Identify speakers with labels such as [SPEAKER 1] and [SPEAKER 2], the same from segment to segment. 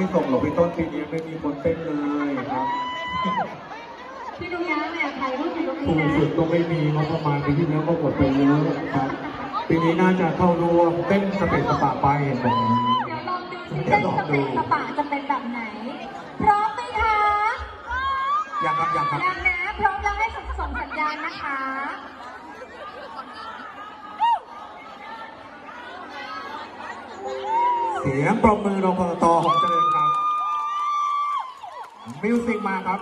[SPEAKER 1] ไม่ส่งหรอกพี่ต้นปีนี้ไม่มีคนเต้นเลยครับ
[SPEAKER 2] พี่นุ้ยะเนี่ยถ่ายรูปอยู่ตรง
[SPEAKER 1] ครู
[SPEAKER 2] นี้นะ
[SPEAKER 1] ฝึกก็ไม่มีงบประมาณปีที่แล้วก็หมดไปเยอะครับปีนี้น่าจะเข้าร่วมเต้นสเปซสปาไปเห็นบอก
[SPEAKER 2] เดี๋ยวลองดูสิเต้นสเปนสปะจะเป็นแบบไหน พร้อมไหมคะ
[SPEAKER 1] อยากครับอยากครับ
[SPEAKER 2] ยังนะ พร้อมแล้วให้ส่งส่งสัญญาณนะคะ
[SPEAKER 1] เสียงปรบมือรองกตของเจริญครับ มิวสิกมาครับ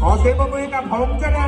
[SPEAKER 1] ขอเสียงปรบมือกับผมเจริญ